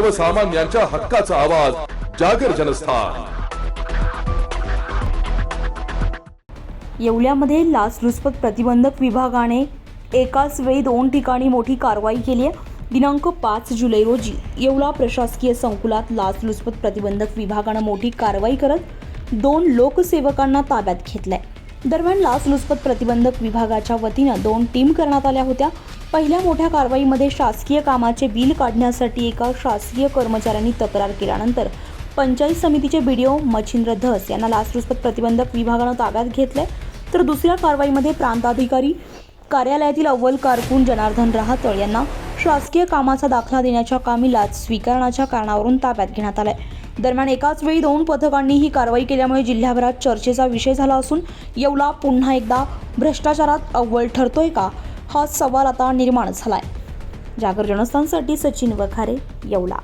सर्वसामान्यांच्या हक्काचा आवाज जागर जनस्थान. येवल्यामध्ये लाचलुचपत प्रतिबंधक विभागाने एकाच वेळी दोन ठिकाणी मोठी कारवाई केली आहे. दिनांक पाच जुलै रोजी येवला प्रशासकीय संकुलात लाचलुचपत प्रतिबंधक विभागानं मोठी कारवाई करत दोन लोकसेवकांना ताब्यात घेतलंय. दरम्यान लाचलुचपत प्रतिबंधक विभागाच्या वतीनं दोन टीम करण्यात आल्या होत्या. पहिल्या मोठ्या कारवाईमध्ये शासकीय कामाचे बिल काढण्यासाठी एका शासकीय कर्मचाऱ्यांनी तक्रार केल्यानंतर पंचायत समितीचे बीडीओ मच्छिंद्र धस यांना लाचलुचपत प्रतिबंधक विभागानं ताब्यात घेतले तर दुसऱ्या कारवाईमध्ये प्रांताधिकारी कार्यालयातील अव्वल कारकून जनार्दन राहतळ यांना शासकीय कामाचा दाखला देण्याच्या कामीला स्वीकारण्याच्या कारणावरून ताब्यात घेण्यात आलाय. दरम्यान एकाच वेळी दोन पथकांनी ही कारवाई केल्यामुळे जिल्ह्याभरात चर्चेचा विषय झाला असून येवला पुन्हा एकदा भ्रष्टाचारात अव्वल ठरतोय का? हा सवाल आता निर्माण झालाय. जागर जनस्थानसाठी सचिन वखारे येवला.